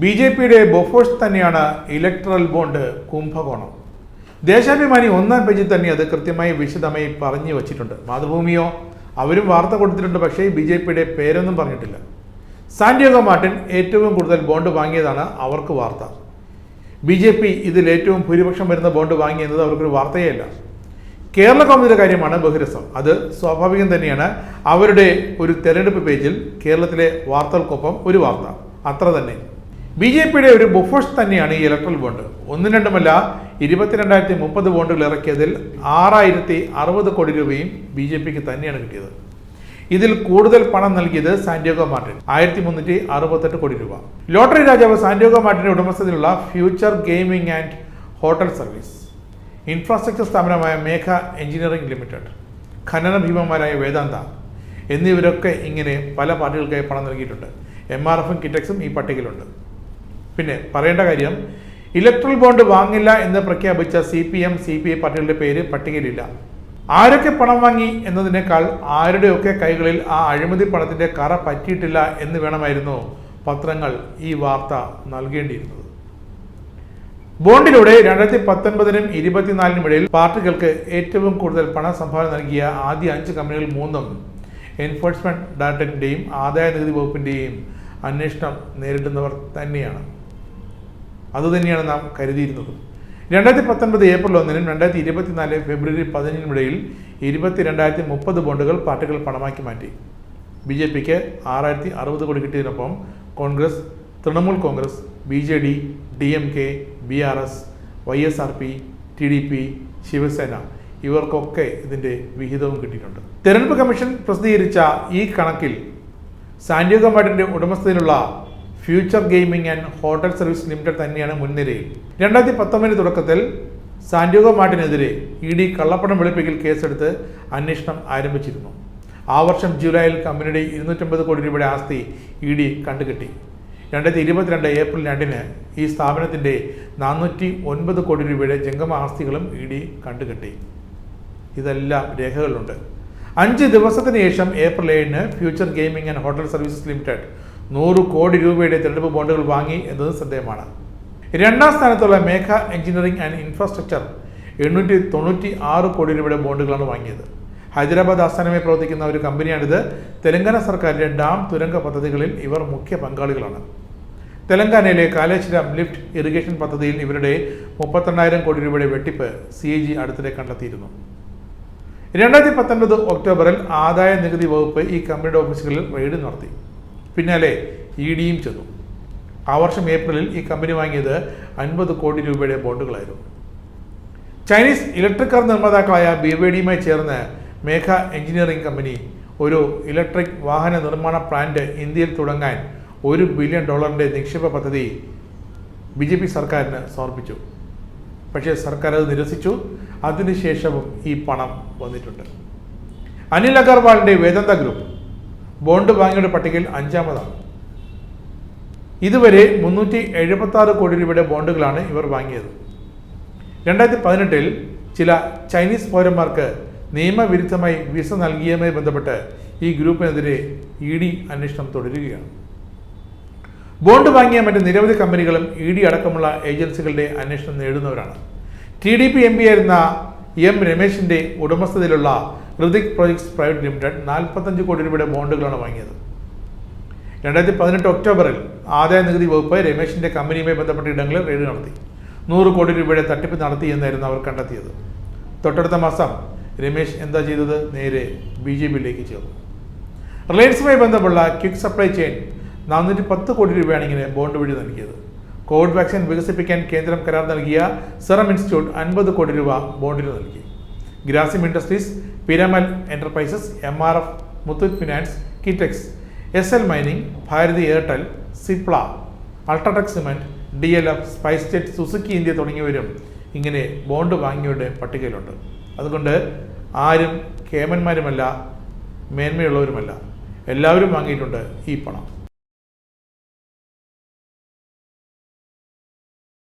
B J പിയുടെ Bofors തന്നെയാണ് electoral bond കുംഭകോണം. ദേശാഭിമാനി ഒന്നാം പേജിൽ തന്നെ അത് കൃത്യമായി വിശദമായി പറഞ്ഞു വച്ചിട്ടുണ്ട്. മാതൃഭൂമിയോ? അവരും വാർത്ത കൊടുത്തിട്ടുണ്ട് പക്ഷേ ബി ജെ പിയുടെ പേരൊന്നും പറഞ്ഞിട്ടില്ല. സാന്റിയോഗോ മാർട്ടിൻ ഏറ്റവും കൂടുതൽ ബോണ്ട് വാങ്ങിയതാണ് അവർക്ക് വാർത്ത. ബി ജെ പി ഇതിൽ ഏറ്റവും ഭൂരിപക്ഷം വരുന്ന ബോണ്ട് വാങ്ങി എന്നത് അവർക്കൊരു വാർത്തയല്ല കേരള കൗമുദിയുടെ കാര്യമാണ് ബഹുരസം. അത് സ്വാഭാവികം തന്നെയാണ്. അവരുടെ ഒരു തെരഞ്ഞെടുപ്പ് പേജിൽ കേരളത്തിലെ വാർത്തകൾക്കൊപ്പം ഒരു വാർത്ത. അത്ര തന്നെ. ബി ജെ പിയുടെ ഒരു ബുഫോഴ്സ് തന്നെയാണ് ഈ ഇലക്ട്രൽ ബോണ്ട് ഒന്നും രണ്ടുമല്ല ഇരുപത്തിരണ്ടായിരത്തി മുപ്പത് ബോണ്ടുകൾ ഇറക്കിയതിൽ ആറായിരത്തി അറുപത് കോടി രൂപയും ബി ജെ പിക്ക് തന്നെയാണ് കിട്ടിയത്. ഇതിൽ കൂടുതൽ പണം നൽകിയത് സാന്റിയോഗോ മാർട്ടിൻ ആയിരത്തി മുന്നൂറ്റി അറുപത്തെട്ട് കോടി രൂപ. ലോട്ടറി രാജാവ് സാന്റിയോഗോ മാർട്ടിന്റെ ഉടമസ്ഥതയിലുള്ള future gaming and hotel service. Infrastructure സ്ഥാപനമായ മേഘ എഞ്ചിനീയറിംഗ് ലിമിറ്റഡ് ഖനന ഭീമന്മാരായ വേദാന്ത എന്നിവരൊക്കെ ഇങ്ങനെ പല പാർട്ടികൾക്കായി പണം നൽകിയിട്ടുണ്ട്. എം ആർ എഫും കിറ്റക്സും ഈ പട്ടികയിലുണ്ട്. പിന്നെ പറയേണ്ട കാര്യം ഇലക്ട്രൽ ബോണ്ട് വാങ്ങില്ല എന്ന് പ്രഖ്യാപിച്ച C P M C P I പാർട്ടികളുടെ പേര് പട്ടികയിലില്ല. ആരൊക്കെ പണം വാങ്ങി എന്നതിനേക്കാൾ ആരുടെയൊക്കെ കൈകളിൽ ആ അഴിമതി പണത്തിന്റെ കറ പറ്റിയിട്ടില്ല എന്ന് വേണമായിരുന്നു പത്രങ്ങൾ ഈ വാർത്ത നൽകേണ്ടിയിരുന്നത്. ബോണ്ടിലൂടെ രണ്ടായിരത്തി പത്തൊൻപതിനും ഇരുപത്തിനാലിനും ഇടയിൽ പാർട്ടികൾക്ക് ഏറ്റവും കൂടുതൽ പണ സംഭാവന നൽകിയ ആദ്യ അഞ്ച് കമ്പനികൾ മൂന്നും എൻഫോഴ്സ്മെന്റ് ഡയറക്ടറേറ്റിന്റെയും ആദായ നികുതി വകുപ്പിന്റെയും അന്വേഷണം നേരിടുന്നവർ തന്നെയാണ്. അതുതന്നെയാണ് നാം കരുതിയിരുന്നത്. രണ്ടായിരത്തി പത്തൊൻപത് ഏപ്രിൽ ഒന്നിനും രണ്ടായിരത്തി ഇരുപത്തിനാല് ഫെബ്രുവരി പതിനഞ്ചിനും ഇടയിൽ ഇരുപത്തി രണ്ടായിരത്തി മുപ്പത് ബോണ്ടുകൾ പാർട്ടികൾ പണമാക്കി മാറ്റി. ബി ജെ പിക്ക് ആറായിരത്തി അറുപത് കോടി കിട്ടിയതിനൊപ്പം Congress Trinamool Congress B J D D M K B R S Y S R P T D P Shiv Sena ഇവർക്കൊക്കെ ഇതിന്റെ വിഹിതവും കിട്ടിയിട്ടുണ്ട്. തെരഞ്ഞെടുപ്പ് കമ്മീഷൻ പ്രസിദ്ധീകരിച്ച ഈ കണക്കിൽ സാന്റിയോഗോ മാർട്ടിന്റെ ഉടമസ്ഥതയിലുള്ള future gaming and hotel service limited തന്നെയാണ് മുൻനിരയിൽ. രണ്ടായിരത്തി പത്തൊമ്പതിന് തുടക്കത്തിൽ സാന്റിയോഗോ മാർട്ടിനെതിരെ ഇ ഡി കള്ളപ്പണം വെളുപ്പിക്കൽ കേസെടുത്ത് അന്വേഷണം ആരംഭിച്ചിരുന്നു. ആ വർഷം ജൂലൈയിൽ കമ്പനിയുടെ ഇരുന്നൂറ്റമ്പത് കോടി രൂപയുടെ ആസ്തി ഇ ഡി കണ്ടുകെട്ടി. രണ്ടായിരത്തി ഇരുപത്തിരണ്ട് ഏപ്രിൽ രണ്ടിന് ഈ സ്ഥാപനത്തിന്റെ നാനൂറ്റി ഒൻപത് കോടി രൂപയുടെ ജംഗമ ആസ്തികളും ഇ ഡി കണ്ടുകെട്ടി. ഇതെല്ലാം രേഖകളിലുണ്ട്. അഞ്ച് ദിവസത്തിന് ശേഷം ഏപ്രിൽ ഏഴിന് future gaming and hotel services limited നൂറ് കോടി രൂപയുടെ തെരഞ്ഞെടുപ്പ് ബോണ്ടുകൾ വാങ്ങി എന്നത് ശ്രദ്ധേയമാണ്. രണ്ടാം സ്ഥാനത്തുള്ള മേഘ എഞ്ചിനീയറിംഗ് ആൻഡ് ഇൻഫ്രാസ്ട്രക്ചർ എണ്ണൂറ്റി തൊണ്ണൂറ്റി ആറ് കോടി രൂപയുടെ ബോണ്ടുകളാണ് വാങ്ങിയത്. ഹൈദരാബാദ് ആസ്ഥാനമായി പ്രവർത്തിക്കുന്ന ഒരു കമ്പനിയാണിത്. തെലങ്കാന സർക്കാരിന്റെ ഡാം തുരങ്ക പദ്ധതികളിൽ ഇവർ മുഖ്യ പങ്കാളികളാണ്. തെലങ്കാനയിലെ കാലേശ്വരം ലിഫ്റ്റ് ഇറിഗേഷൻ പദ്ധതിയിൽ ഇവരുടെ മുപ്പത്തെണ്ണായിരം കോടി രൂപയുടെ വെട്ടിപ്പ് സി എ ജി അടുത്തിടെ കണ്ടെത്തിയിരുന്നു. രണ്ടായിരത്തി പത്തൊൻപത് ഒക്ടോബറിൽ ആദായ നികുതി വകുപ്പ് ഈ കമ്പനിയുടെ ഓഫീസുകളിൽ റെയ്ഡ് നടത്തി. പിന്നാലെ ഇ ഡിയും ചെന്നു. ആ വർഷം ഏപ്രിലിൽ ഈ കമ്പനി വാങ്ങിയത് അൻപത് കോടി രൂപയുടെ ബോണ്ടുകളായിരുന്നു. ചൈനീസ് ഇലക്ട്രിക് കാർ നിർമ്മാതാക്കളായ ബി വൈ ഡിയുമായി ചേർന്ന് മേഘ എഞ്ചിനീയറിംഗ് കമ്പനി ഒരു ഇലക്ട്രിക് വാഹന നിർമ്മാണ പ്ലാന്റ് ഇന്ത്യയിൽ തുടങ്ങാൻ ഒരു ബില്യൺ ഡോളറിന്റെ നിക്ഷേപ പദ്ധതി ബി ജെ പി സർക്കാരിന് സമർപ്പിച്ചു. പക്ഷേ സർക്കാർ അത് നിരസിച്ചു. അതിനുശേഷവും ഈ പണം വന്നിട്ടുണ്ട്. അനിൽ അഗർവാളിന്റെ വേദന്ത ഗ്രൂപ്പ് ബോണ്ട് വാങ്ങിയുടെ പട്ടികയിൽ അഞ്ചാമതാണ്. ഇതുവരെ മുന്നൂറ്റി എഴുപത്തി ആറ് കോടി രൂപയുടെ ബോണ്ടുകളാണ് ഇവർ വാങ്ങിയത്. രണ്ടായിരത്തി പതിനെട്ടിൽ ചില ചൈനീസ് പൗരന്മാർക്ക് നിയമവിരുദ്ധമായി വിസ നൽകിയതുമായി ബന്ധപ്പെട്ട് ഈ ഗ്രൂപ്പിനെതിരെ ഇ ഡി അന്വേഷണം തുടരുകയാണ്. ബോണ്ട് വാങ്ങിയ മറ്റ് നിരവധി കമ്പനികളും ഇ ഡി അടക്കമുള്ള ഏജൻസികളുടെ അന്വേഷണം നേടുന്നവരാണ്. T D P M P ആയിരുന്ന എം രമേശിന്റെ ഉടമസ്ഥതയിലുള്ള ഋതിക് പ്രൊജക്ട്സ് പ്രൈവറ്റ് ലിമിറ്റഡ് നാൽപ്പത്തഞ്ച് കോടി രൂപയുടെ ബോണ്ടുകളാണ് വാങ്ങിയത്. രണ്ടായിരത്തി പതിനെട്ട് ഒക്ടോബറിൽ ആദായ നികുതി വകുപ്പ് രമേശിന്റെ കമ്പനിയുമായി ബന്ധപ്പെട്ട ഇടങ്ങളിൽ റെയ്ഡ് നടത്തി. നൂറ് കോടി രൂപയുടെ തട്ടിപ്പ് നടത്തി എന്നായിരുന്നു അവർ കണ്ടെത്തിയത്. തൊട്ടടുത്ത മാസം രമേശ് എന്താ ചെയ്തത്? നേരെ ബി ജെ പിയിലേക്ക് ചേർന്നു. റിലയൻസുമായി ബന്ധമുള്ള ക്വിക്ക് സപ്ലൈ ചെയിൻ നാനൂറ്റി പത്ത് കോടി രൂപയാണ് ഇങ്ങനെ ബോണ്ട് വഴി നൽകിയത്. കോവിഡ് വാക്സിൻ വികസിപ്പിക്കാൻ കേന്ദ്രം കരാർ നൽകിയ സെറം ഇൻസ്റ്റിറ്റ്യൂട്ട് അൻപത് കോടി രൂപ ബോണ്ടിന് നൽകി. Grasim industries Piramal enterprises M R F Muthoot finance Kitex S L mining Bharti Airtel Cipla UltraTech cement D L F Spice Jet Suzuki India തുടങ്ങിയവരും ഇങ്ങനെ ബോണ്ട് വാങ്ങിയവരുടെ പട്ടികയിലുണ്ട്. അതുകൊണ്ട് ആരും കേമന്മാരുമല്ല മേന്മയുള്ളവരുമല്ല. എല്ലാവരും വാങ്ങിയിട്ടുണ്ട് ഈ പണം.